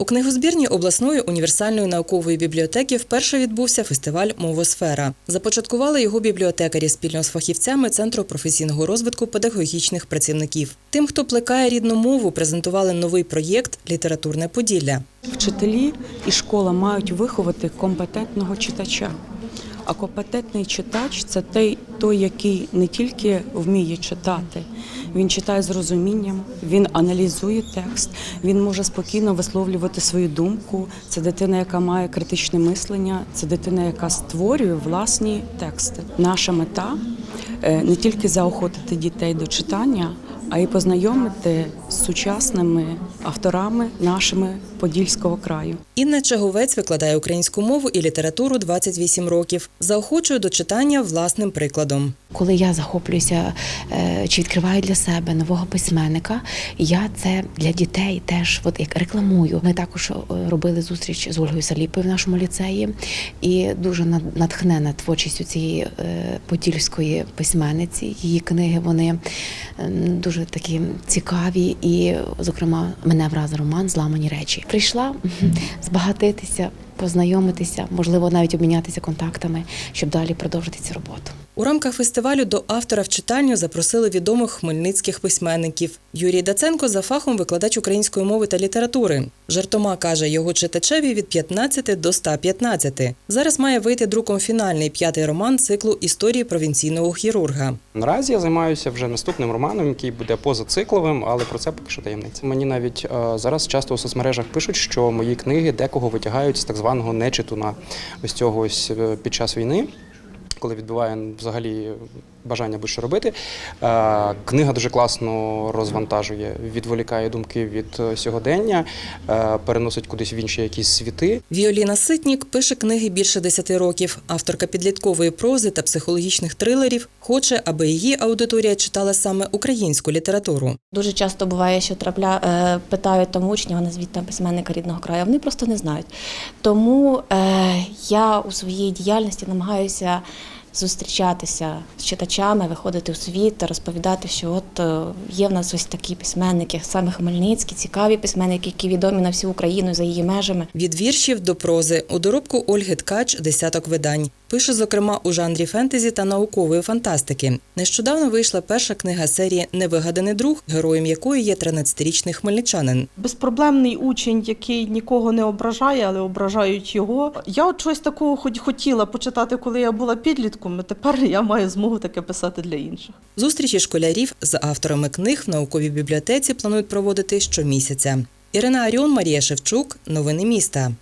У книгозбірні обласної універсальної наукової бібліотеки вперше відбувся фестиваль Мовосфера. Започаткували його бібліотекарі спільно з фахівцями Центру професійного розвитку педагогічних працівників. Тим, хто плекає рідну мову, презентували новий проєкт Літературне Поділля. Вчителі і школа мають виховати компетентного читача. А компетентний читач це той, який не тільки вміє читати, він читає з розумінням, він аналізує текст, він може спокійно висловлювати свою думку. Це дитина, яка має критичне мислення, це дитина, яка створює власні тексти. Наша мета е, не тільки заохотити дітей до читання, а й познайомити з сучасними авторами нашими Подільського краю. Інна Чаговець викладає українську мову і літературу 28 років. Заохочує до читання власним прикладом. Коли я захоплююся е, чи відкриваю для себе нового письменника, я це для дітей теж от як рекламую. Ми також е, робили зустріч з Ольгою Саліпою в нашому ліцеї, і дуже над- натхнена творчістю цієї е, подільської письменниці. Її книги вони е, дуже такі цікаві, і, зокрема, мене вразив роман Зламані речі. Прийшла збагатитися, познайомитися, можливо, навіть обмінятися контактами, щоб далі продовжити цю роботу. У рамках фестивалю до автора в читальню запросили відомих хмельницьких письменників. Юрій Даценко за фахом викладач української мови та літератури. Жартома каже, його читачеві від 15 до 115. Зараз має вийти друком фінальний п'ятий роман циклу історії провінційного хірурга. Наразі я займаюся вже наступним романом, який буде позацикловим, але про це поки що таємниця. Мені навіть е, зараз часто у соцмережах пишуть, що мої книги декого витягають з так званого нечитуна ось цього ось е, під час війни. Коли відбуває взагалі бажання будь-що робити, Е, книга дуже класно розвантажує, відволікає думки від е, сьогодення, е, переносить кудись в інші якісь світи. Віоліна Ситнік пише книги більше 10 років. Авторка підліткової прози та психологічних трилерів хоче, аби її аудиторія читала саме українську літературу. Дуже часто буває, що трапля питають там учнів, назвіть там письменника рідного краю. Вони просто не знають. Тому е, я у своїй діяльності намагаюся зустрічатися з читачами, виходити у світ та розповідати, що от е, є в нас ось такі письменники, саме хмельницькі, цікаві письменники, які відомі на всю Україну за її межами. Від віршів до прози у доробку Ольги Ткач десяток видань. Пише, зокрема, у жанрі фентезі та наукової фантастики. Нещодавно вийшла перша книга серії Невигаданий друг, героєм якої є 13-річний хмельничанин. безпроблемний учень, який нікого не ображає, але ображають його. Я от щось такого хоч хотіла почитати, коли я була підлітком. А Тепер я маю змогу таке писати для інших. Зустрічі школярів з авторами книг в науковій бібліотеці планують проводити щомісяця. Ірина Аріон, Марія Шевчук. Новини міста.